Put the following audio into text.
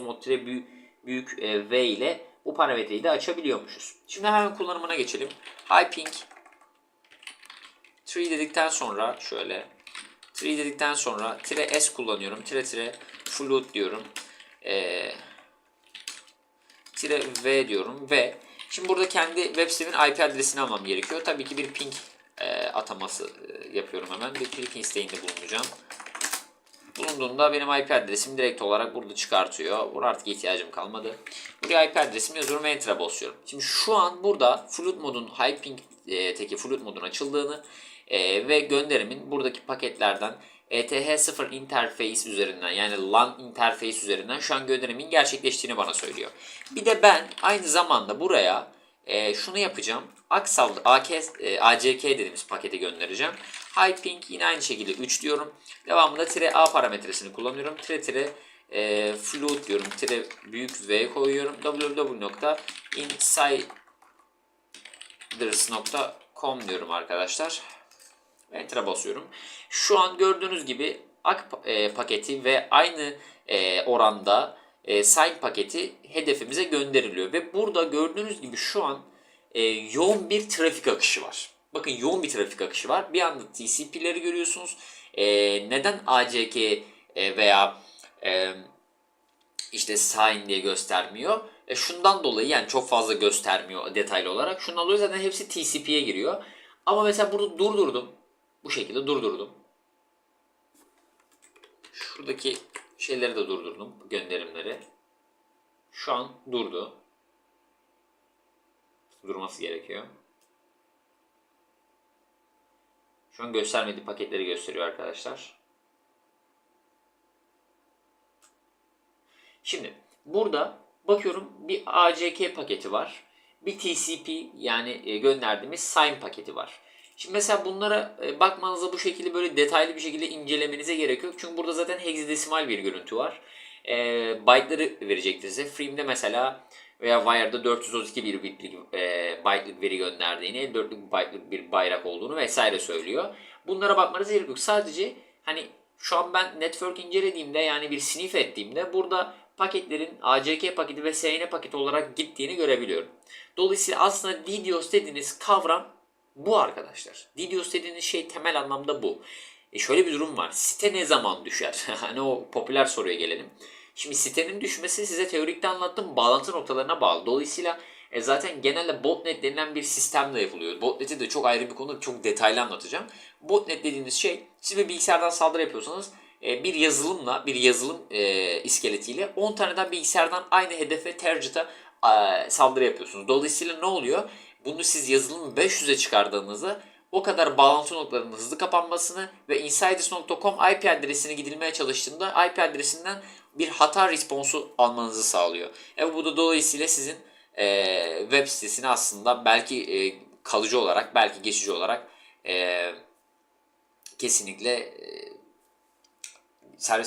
mod büyük, büyük e, V ile bu parametreyi de açabiliyormuşuz. Şimdi hemen kullanımına geçelim. Hyping 3 dedikten sonra şöyle 3 dedikten sonra tire s kullanıyorum. Tire tire float diyorum. Ee, tire v diyorum ve şimdi burada kendi web sitemin IP adresini almam gerekiyor. Tabii ki bir ping e, ataması e, yapıyorum hemen. Bir ping isteğinde bulunacağım. Bulunduğunda benim IP adresim direkt olarak burada çıkartıyor. Burada artık ihtiyacım kalmadı. Buraya IP adresimi yazıyorum ve Enter'a basıyorum. Şimdi şu an burada Flood modun Hyping e, teki Flood modun açıldığını e, ve gönderimin buradaki paketlerden ETH0 interface üzerinden yani LAN interface üzerinden şu an gönderimin gerçekleştiğini bana söylüyor. Bir de ben aynı zamanda buraya e, şunu yapacağım. Aksal, AK, e, ACK dediğimiz paketi göndereceğim. Hyping yine aynı şekilde 3 diyorum. Devamında tire A parametresini kullanıyorum. Tire tire e, float diyorum. Tire büyük V koyuyorum. www.insiders.com diyorum arkadaşlar. Enter'a basıyorum. Şu an gördüğünüz gibi AK e, paketi ve aynı e, oranda e, sign paketi hedefimize gönderiliyor. Ve burada gördüğünüz gibi şu an e, yoğun bir trafik akışı var. Bakın yoğun bir trafik akışı var. Bir anda TCP'leri görüyorsunuz. E, neden ACK e, veya e, işte sign diye göstermiyor? E, şundan dolayı yani çok fazla göstermiyor detaylı olarak. Şundan dolayı zaten hepsi TCP'ye giriyor. Ama mesela burada durdurdum. Bu şekilde durdurdum. Şuradaki şeyleri de durdurdum. Gönderimleri. Şu an durdu. Durması gerekiyor. Şu an göstermediği paketleri gösteriyor arkadaşlar. Şimdi burada bakıyorum bir ACK paketi var. Bir TCP yani e, gönderdiğimiz sign paketi var. Şimdi mesela bunlara e, bakmanıza bu şekilde böyle detaylı bir şekilde incelemenize gerek yok. Çünkü burada zaten hexadesimal bir görüntü var. E, byte'ları verecektir size. Frame'de mesela veya Wire'da 432 bir bitlik e, byte'lık veri gönderdiğini, 54'lük byte'lık bir bayrak olduğunu vesaire söylüyor. Bunlara bakmanıza gerek yok. Sadece hani şu an ben network incelediğimde yani bir sniff ettiğimde burada paketlerin ACK paketi ve SN paketi olarak gittiğini görebiliyorum. Dolayısıyla aslında DDoS dediğiniz kavram bu arkadaşlar. DDoS dediğiniz şey temel anlamda bu. E şöyle bir durum var. Site ne zaman düşer? hani o popüler soruya gelelim. Şimdi sitenin düşmesi size teorikte anlattığım bağlantı noktalarına bağlı. Dolayısıyla e zaten genelde botnet denilen bir sistemle yapılıyor. Botnet'i de çok ayrı bir konu, çok detaylı anlatacağım. Botnet dediğiniz şey, siz bir bilgisayardan saldırı yapıyorsanız e, bir yazılımla, bir yazılım e, iskeletiyle 10 taneden bilgisayardan aynı hedefe, target'a saldırı yapıyorsunuz. Dolayısıyla ne oluyor? Bunu siz yazılımı 500'e çıkardığınızda o kadar bağlantı noktalarının hızlı kapanmasını ve insiders.com IP adresine gidilmeye çalıştığında IP adresinden bir hata responsu almanızı sağlıyor. E bu da dolayısıyla sizin e, web sitesini aslında belki e, kalıcı olarak belki geçici olarak e, kesinlikle e, servis